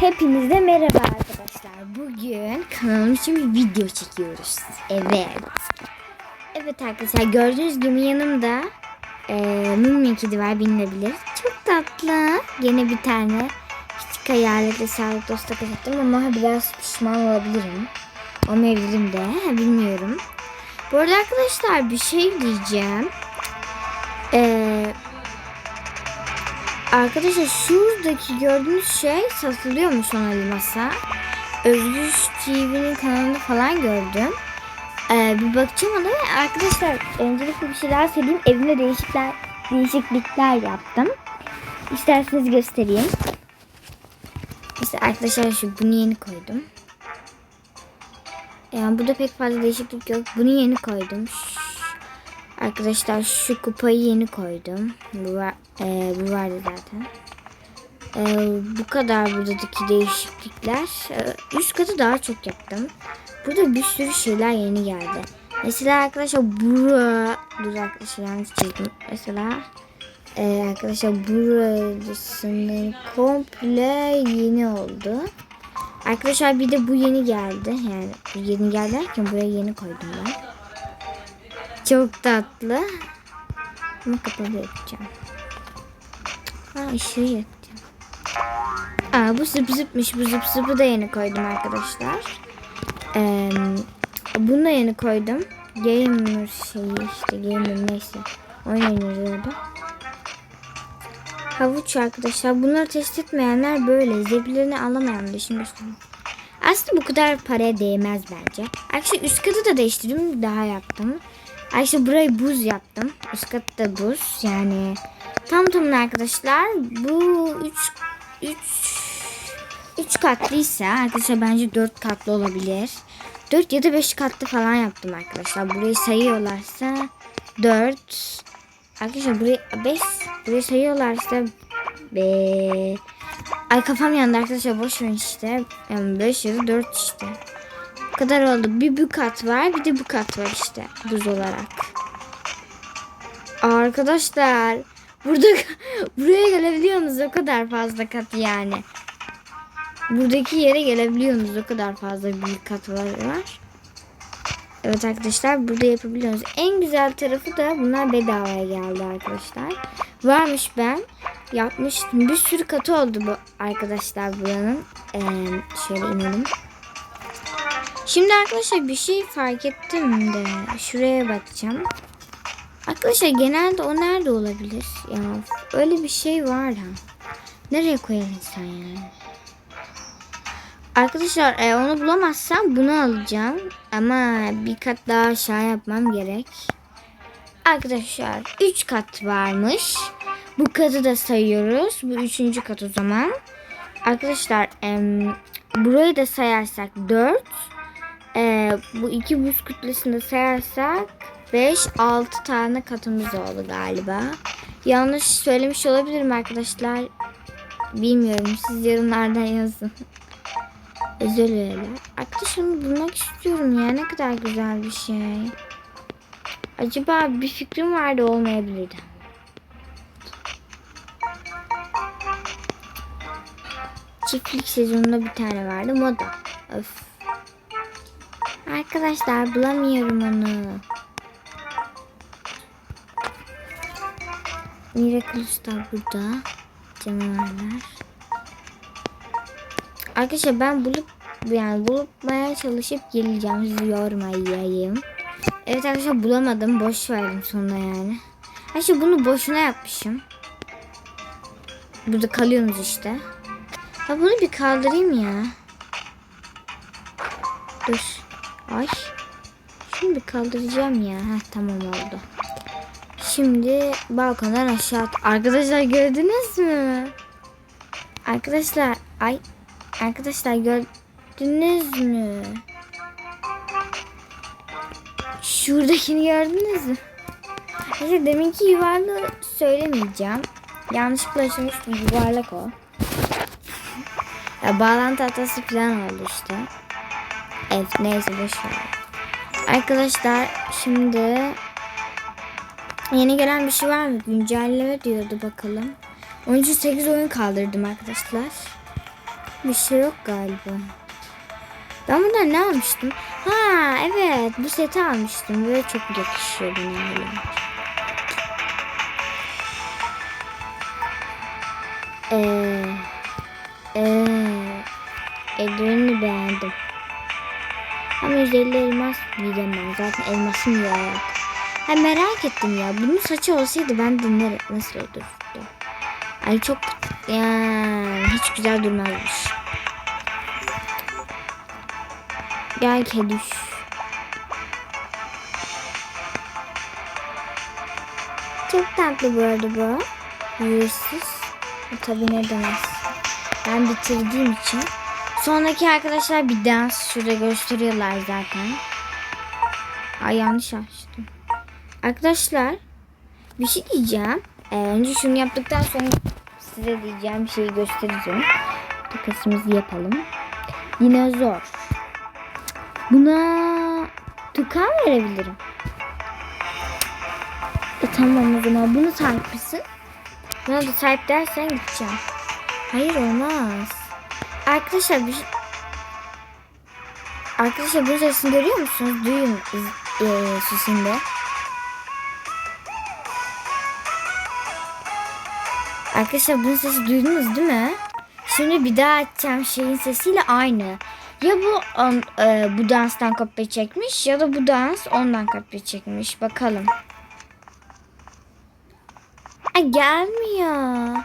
Hepinize merhaba arkadaşlar. Bugün kanalım için bir video çekiyoruz. Evet. Evet arkadaşlar gördüğünüz gibi yanımda e, Mumya kedi var binilebilir. Çok tatlı. Yine bir tane küçük hayaletle sağlık dostu kapattım ama biraz pişman olabilirim. Olmayabilirim de bilmiyorum. Bu arada arkadaşlar bir şey diyeceğim. Eee Arkadaşlar şuradaki gördüğünüz şey satılıyormuş ona elmasa. Özgür TV'nin kanalını falan gördüm. Ee, bir bakacağım ona arkadaşlar öncelikle bir şey daha söyleyeyim. Evimde değişikler, değişiklikler yaptım. İsterseniz göstereyim. İşte arkadaşlar şu bunu yeni koydum. Yani burada pek fazla değişiklik yok. Bunu yeni koydum. Arkadaşlar şu kupayı yeni koydum. Bu, var, e, vardı zaten. E, bu kadar buradaki değişiklikler. E, üst katı daha çok yaptım. Burada bir sürü şeyler yeni geldi. Mesela arkadaşlar bura... Dur arkadaşlar yanlış çizdim. Mesela e, arkadaşlar burasının komple yeni oldu. Arkadaşlar bir de bu yeni geldi. Yani yeni geldi derken buraya yeni koydum ben. Çok tatlı. Ama kapalı yapacağım. Ha ışığı yakacağım. Aa bu zıp zıpmış. Bu zıp zıpı da yeni koydum arkadaşlar. Ee, bunu da yeni koydum. Gamer şeyi işte gamer neyse. Oynuyoruz orada. Havuç arkadaşlar. Bunları test etmeyenler böyle. Zebilerini alamayan şimdi Aslında bu kadar paraya değmez bence. Arkadaşlar üst katı da değiştirdim. Daha yaptım. Arkadaşlar burayı buz yaptım. Üst katı da buz. Yani tam tamına arkadaşlar bu 3 3 3 katlıysa arkadaşlar bence 4 katlı olabilir. 4 ya da 5 katlı falan yaptım arkadaşlar. Burayı sayıyorlarsa 4 Arkadaşlar burayı 5 burayı sayıyorlarsa be Ay kafam yandı arkadaşlar boş işte. Yani 5 ya da 4 işte. Kadar oldu. Bir bu kat var bir de bu kat var işte buz olarak. Arkadaşlar burada buraya gelebiliyorsunuz o kadar fazla kat yani. Buradaki yere gelebiliyorsunuz o kadar fazla büyük katlar var. Evet arkadaşlar burada yapabiliyorsunuz. En güzel tarafı da bunlar bedavaya geldi arkadaşlar. Varmış ben yapmıştım. Bir sürü katı oldu bu arkadaşlar buranın. Ee, şöyle inelim. Şimdi arkadaşlar bir şey fark ettim de şuraya bakacağım. Arkadaşlar genelde o nerede olabilir? Ya öyle bir şey var ha. Nereye koyar insan yani? Arkadaşlar e, onu bulamazsam bunu alacağım. Ama bir kat daha aşağı yapmam gerek. Arkadaşlar 3 kat varmış. Bu katı da sayıyoruz. Bu üçüncü kat o zaman. Arkadaşlar e, burayı da sayarsak 4. E, bu iki buz kütlesini sayarsak 5-6 tane katımız oldu galiba. Yanlış söylemiş olabilirim arkadaşlar. Bilmiyorum. Siz yorumlardan yazın. Özel öyle. Arkadaşlar bulmak istiyorum ya. Ne kadar güzel bir şey. Acaba bir fikrim vardı olmayabilirdi. Çiftlik sezonunda bir tane vardı. Moda. Öf. Arkadaşlar bulamıyorum onu. Miraculous da burada. Canavarlar. Arkadaşlar ben bulup yani bulmaya çalışıp geleceğim. Sizi yormayayım. Evet arkadaşlar bulamadım. Boş verdim sonunda yani. Arkadaşlar bunu boşuna yapmışım. Burada kalıyoruz işte. Ya bunu bir kaldırayım ya. Dur. Ay. Şimdi kaldıracağım ya. Heh, tamam oldu. Şimdi balkondan aşağı at. Arkadaşlar gördünüz mü? Arkadaşlar ay arkadaşlar gördünüz mü? Şuradakini gördünüz mü? İşte deminki yuvarlağı söylemeyeceğim. Yanlışlıkla açılmış bir yuvarlak o. Ya bağlantı hatası falan oldu işte. Evet neyse boşver. Arkadaşlar şimdi yeni gelen bir şey var mı? Güncelleme diyordu bakalım. 13 8 oyun kaldırdım arkadaşlar. Bir şey yok galiba. Ben buradan ne almıştım? Ha evet bu seti almıştım. Böyle çok yakışıyor bana öyle. Ee, ee, eldivenini beğendim. Ama 150 elmas bilemem. Zaten elmasım yok. Ha merak ettim ya. Bunun saçı olsaydı ben dinlerim. Nasıl olurdu? Ay çok yani hiç güzel durmazmış. Gel kediş. Çok tatlı bu arada bu. Ücretsiz. Tabii ne demez. Ben bitirdiğim için. Sonraki arkadaşlar bir dans şurada gösteriyorlar zaten. Ay yanlış açtım. Arkadaşlar bir şey diyeceğim. Ee, önce şunu yaptıktan sonra size diyeceğim bir şeyi göstereceğim. Takasımızı yapalım. Dinozor. Buna tukan verebilirim. E, tamam o zaman bunu sahip misin? Buna da sahip dersen gideceğim. Hayır olmaz. Arkadaşlar bir şey- Arkadaşlar bu sesini görüyor musunuz? Duyun e, sesinde. Arkadaşlar bunun sesi duydunuz değil mi? Şimdi bir daha açacağım şeyin sesiyle aynı. Ya bu on, e, bu danstan kopya çekmiş ya da bu dans ondan kopya çekmiş. Bakalım. Ay gelmiyor.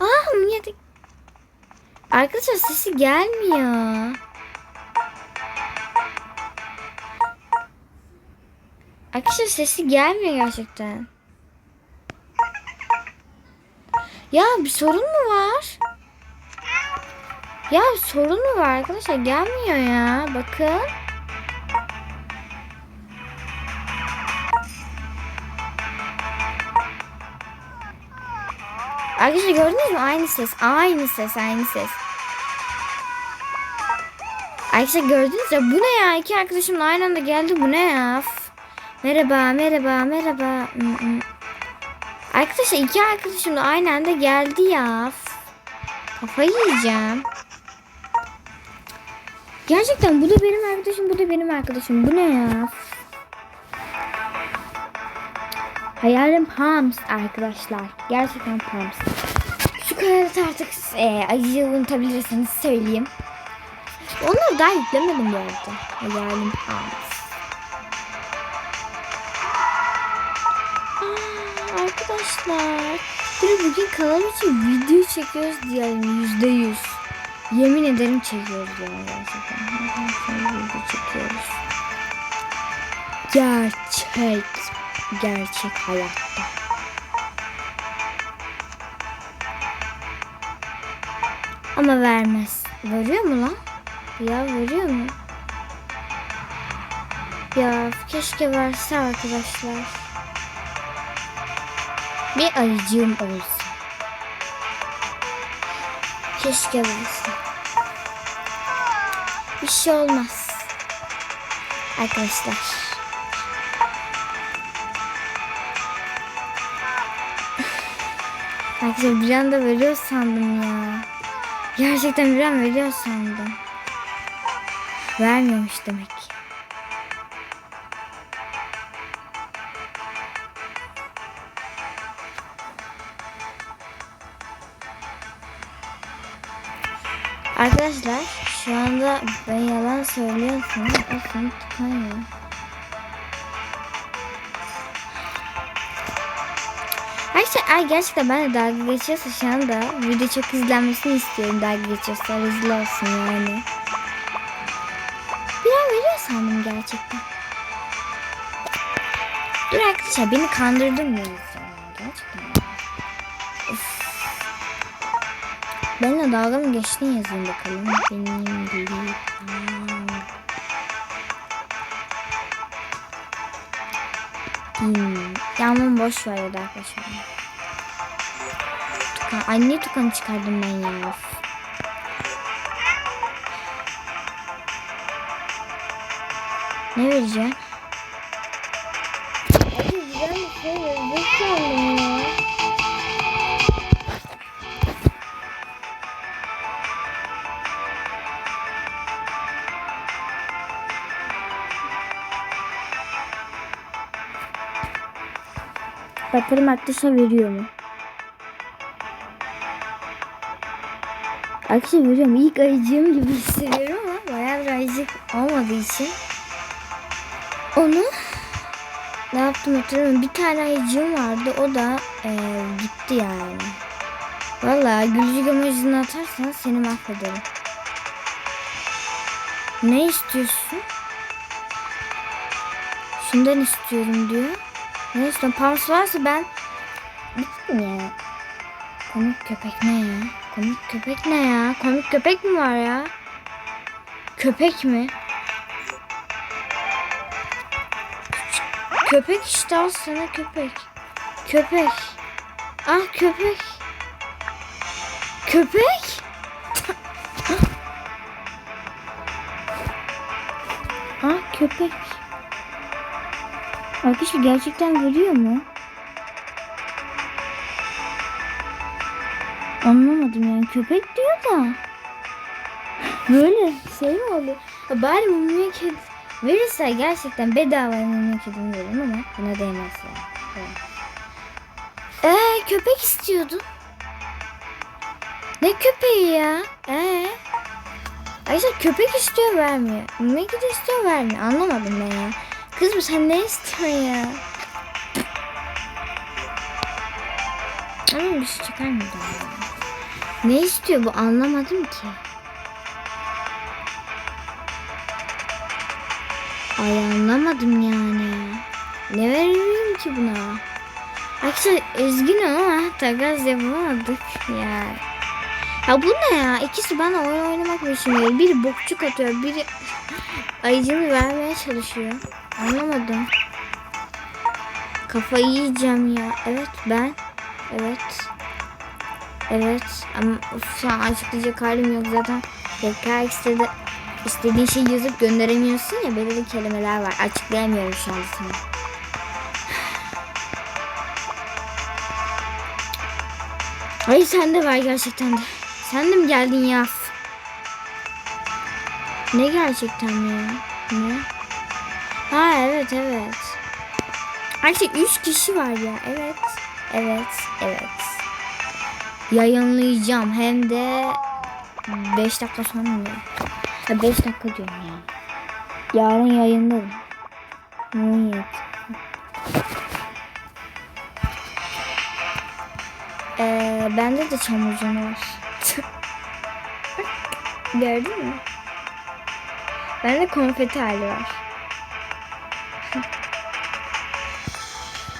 Aa de... Arkadaşlar sesi gelmiyor. Arkadaşlar sesi gelmiyor gerçekten. Ya bir sorun mu var? Ya sorun mu var arkadaşlar? Gelmiyor ya. Bakın. Arkadaşlar gördünüz mü? Aynı ses. Aynı ses. Aynı ses. Arkadaşlar gördünüz ya. Bu ne ya? İki arkadaşım da aynı anda geldi. Bu ne ya? Merhaba, merhaba, merhaba. Arkadaşlar iki arkadaşım da aynı anda geldi ya. Kafayı yiyeceğim. Gerçekten bu da benim arkadaşım, bu da benim arkadaşım. Bu ne ya? Hayalim Pams arkadaşlar. Gerçekten Pams. Şu kadarı artık e, acıyı unutabilirsiniz söyleyeyim. Onları daha yüklemedim bu arada. Hayalim Pams. Aa, arkadaşlar. Bir bugün kanal için video çekiyoruz diyelim yüzde yüz. Yemin ederim çekiyoruz yani gerçekten. Video çekiyoruz. Gerçek. Gerçek hayatta. Ama vermez. Veriyor mu lan? Ya veriyor mu? Ya keşke verse arkadaşlar. Bir ayıcığım olsa. Keşke verse. Bir şey olmaz. Arkadaşlar. Arkadaşlar bir anda veriyor sandım ya. Gerçekten bir an veriyor sandım. Vermiyormuş demek ki. Arkadaşlar şu anda ben yalan söylüyorsam o seni tıkanıyor. Arkadaşlar ay gerçekten ben de dalga geçiyorsa şu anda video çok izlenmesini istiyorum dalga geçiyorsa rezil olsun yani. Bir an veriyor sandım gerçekten. Dur arkadaşlar beni kandırdın mı gerçekten? Of. Benimle dalga mı geçtin yazayım bakalım. Benim değil. Hmm. Yağmur boş ver ya da arkadaşlar. Tukan. Ay niye tukanı çıkardım ben ya? Ne vereceğim? Hadi güzel bir şey verecek sandım Bakalım arkadaşlar veriyor mu? Arkadaşlar veriyorum. İlk ayıcığım gibi hissediyorum ama bayağı bir ayıcık olmadığı için onu ne yaptım hatırlamıyorum. Bir tane ayıcığım vardı. O da eee, gitti yani. Vallahi gülücük emojisini atarsan seni mahvederim. Ne istiyorsun? Şundan istiyorum diyor. Ne istiyorsun? Pams varsa ben bittim ya. Komik köpek ne ya? Komik köpek ne ya? Komik köpek mi var ya? Köpek mi? Köpek işte al sana köpek. Köpek. Ah köpek. Köpek? ah köpek. Arkadaşlar gerçekten görüyor mu? Anlamadım yani köpek diyor da. Böyle şey mi oluyor? Ha, bari mumya kedi verirse gerçekten bedava mumya kedini veririm ama buna değmez yani. Eee köpek istiyordun. Ne köpeği ya? Ee? Ayşe köpek istiyor vermiyor. Mumya kedi istiyor vermiyor. Anlamadım ben ya. Kızım sen ne istiyorsun ya? Ama bir şey çıkar mı ya? Ne istiyor bu anlamadım ki. Ay anlamadım yani. Ne veririm ki buna? Arkadaşlar üzgünüm ama takas yapamadık ya. Ya bu ne ya? İkisi bana oyun oynamak için Biri bokçuk atıyor, biri ayıcını vermeye çalışıyor. Anlamadım. Kafayı yiyeceğim ya. Evet ben. Evet. Evet ama of, şu an açıklayacak halim yok zaten. Tekrar istedi, istediğin şeyi yazıp gönderemiyorsun ya belirli kelimeler var. Açıklayamıyorum şu an sana. Ay sen de var gerçekten de. Sen de mi geldin ya? Ne gerçekten ya? Ne? Ha evet evet. Artık üç kişi var ya. Evet. Evet. Evet yayınlayacağım. Hem de 5 dakika sonra mı? 5 dakika diyorum ya. Yarın yayınlarım. Evet. Ee, bende de çamurcun var. Gördün mü? Bende konfeti hali var.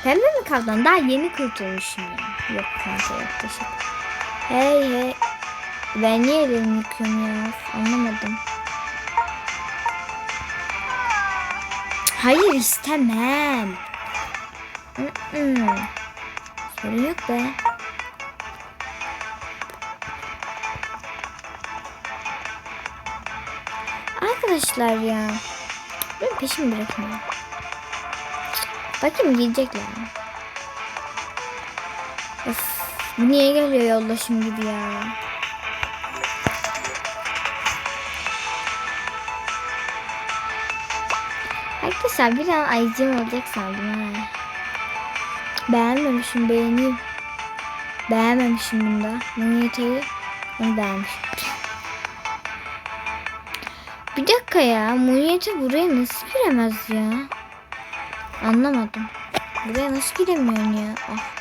Pembe mi kaldın? Daha yeni kurtulmuşum ya. Yok kanka yok teşekkür Hey hey. Ben niye elimi yıkıyorum ya? Anlamadım. Hayır istemem. Sorun yok be. Arkadaşlar ya. Benim peşimi bırakmıyor. Bakayım gidecekler mi? Of. Bu niye geliyor yoldaşım gibi ya? Arkadaşlar bir an ayıcım olacak sandım ha. Beğenmemişim beğeneyim. Beğenmemişim bunda. Mumyetayı onu beğenmişim. Bir dakika ya. Munyete buraya nasıl giremez ya? Anlamadım. Buraya nasıl giremiyorsun ya? Ah.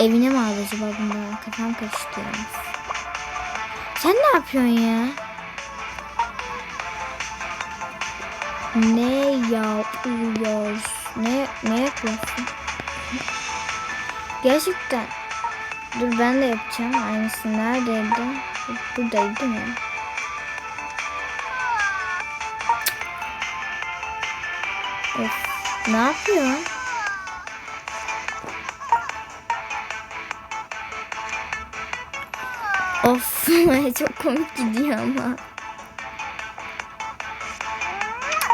Evine mi aldı acaba bunda? Kafam karıştı. Sen ne yapıyorsun ya? Ne yapıyorsun? Ne, ne yapıyorsun? Gerçekten. Dur ben de yapacağım. Aynısı neredeydi? Buradaydı değil mi? Of. Ne yapıyorsun? Of çok komik gidiyor ama.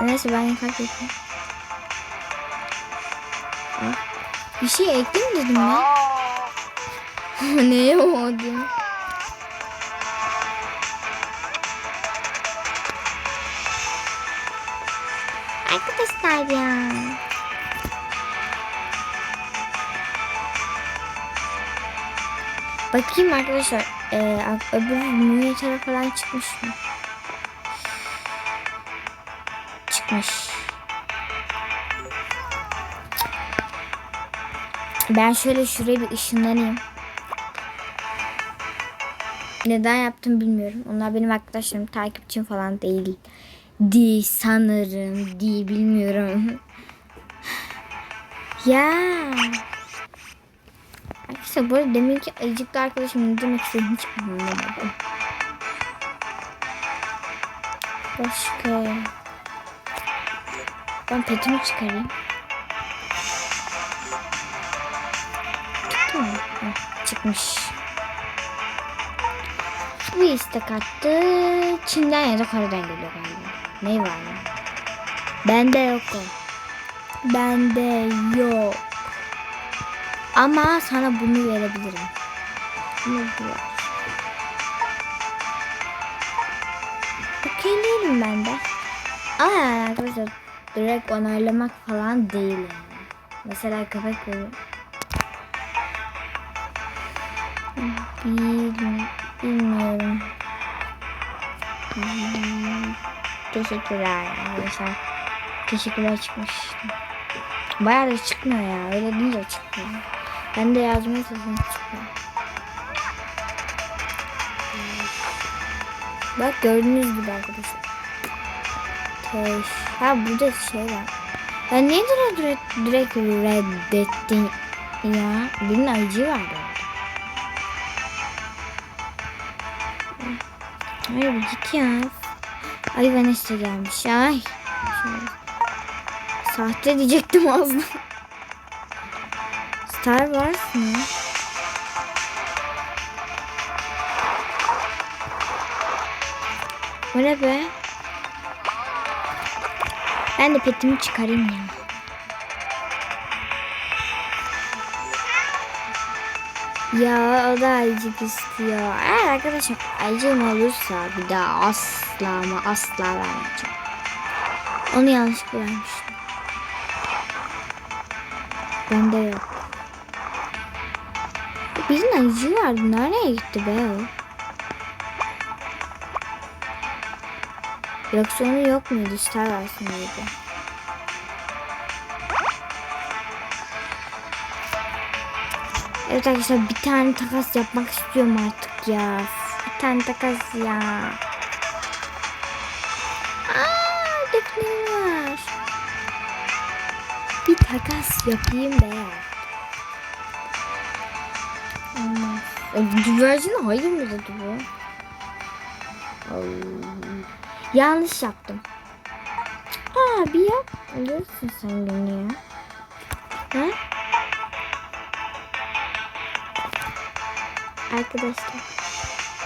Neyse ben fark ettim. Ah, bir şey ekleyin dedim ya. ne oldu? arkadaşlar ya. Bakayım arkadaşlar. E, öbür monitöre falan çıkmış mı? Çıkmış. Ben şöyle şuraya bir ışınlanayım. Neden yaptım bilmiyorum. Onlar benim arkadaşlarım takipçim falan değil. Değil sanırım. Değil bilmiyorum. ya. Arkadaşlar bu arada demin ki ayıcıklı arkadaşım ne demek istediğini hiç anlamadım. Başka. Ben petimi çıkarayım. Çıktı mı? Heh, çıkmış. Bu istek attı. Çin'den ya da Kore'den geliyor galiba. Ne var ya? Bende yok o. Bende yok. Ama sana bunu verebilirim. Ama bu var. Okey değilim ben de. Ama yani arkadaşlar direkt onaylamak falan değil yani. Mesela köpek veriyor. Bil, bilmiyorum. Teşekkürler arkadaşlar. Teşekkürler çıkmış. Bayağı da çıkmıyor ya. Öyle değil de çıkmıyor. Ben de yazmaya çalışıyorum çıkmıyor. Bak gördüğünüz gibi arkadaşlar. Teş. Ha burada şey var. Ben niye direkt, direkt, reddettin ya? Birinin ayıcı vardı. Hayır git ya. Ay Vanessa gelmiş. Ay. Sahte diyecektim ağzına. Star Wars mı? O ne be? Ben de petimi çıkarayım ya. Ya o da ayıcık istiyor. Eğer arkadaşım ayıcığım olursa bir daha asla ama asla vermeyeceğim. Onu yanlışlıkla vermiştim. Bende yok. Birinin ayıcığı vardı. Nereye gitti be o? Yoksa onun yok muydu? Star Wars mıydı? Evet arkadaşlar bir tane takas yapmak istiyorum artık ya. Bir tane takas ya. Var. Bir takas yapayım be. Güvercin hayır mı dedi bu? Ay. Yanlış yaptım. Aa bir yap. Ölürsün sen beni ya. Ha? Arkadaşlar.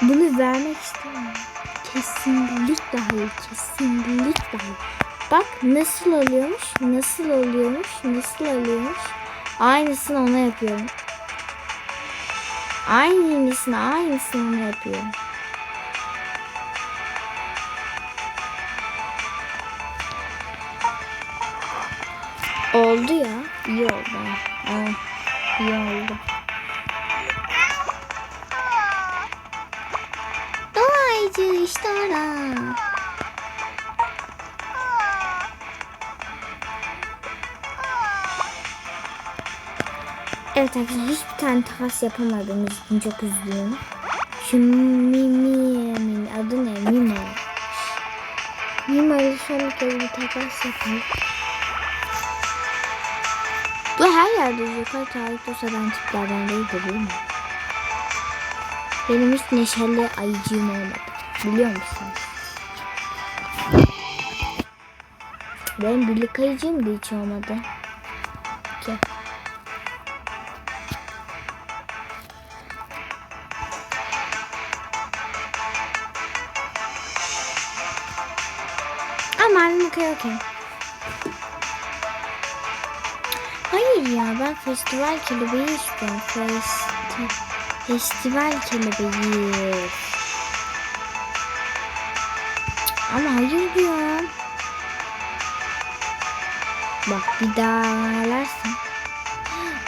Bunu vermek istemiyorum. Kesinlikle hayır. Kesinlikle hayır. Bak nasıl oluyormuş, nasıl oluyormuş, nasıl oluyormuş. Aynısını ona yapıyorum. Aynısını, aynısını ona yapıyorum. Oldu ya. İyi oldu. Ha, iyi oldu. Dolaycı işte. Evet arkadaşlar hiçbir tane takas yapamadığımız için çok üzgünüm. Şu Mimi'nin adı ne? Mimo. Mimo'yu son bir kez bir takas yapalım. Bu her yerde yukarı tarihte saran tiplerden değildir değil mi? Benim hiç neşeli ayıcığım olmadı. Biliyor musunuz? Benim birlik ayıcığım da hiç olmadı. Ki. okay okay. Hayır ya ben festival kelebeği istiyorum. Festi festival kelebeği. Ama hayır diyorum. Bak bir daha ayarlarsın.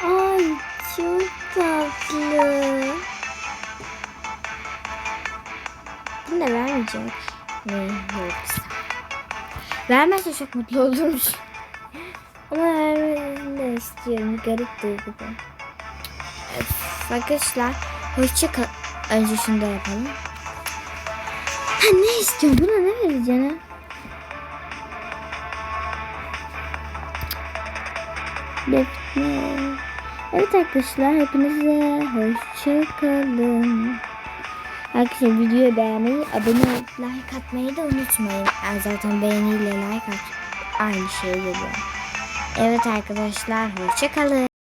Ay çok tatlı. Bunu da vermeyecek. Ne yoksa. Vermezse çok mutlu olurum. Ama vermesini de istiyorum. Garip duygu bu. Öf, Arkadaşlar hoşça kal. Önce şunu da yapalım. Ha, ne istiyorum? Buna ne vereceğim? ha? Defne. Evet arkadaşlar hepinize hoşça kalın. Arkadaşlar videoyu beğenmeyi, abone olup like atmayı da unutmayın. Yani zaten beğeniyle like at aynı şey geliyor. Evet arkadaşlar hoşça kalın.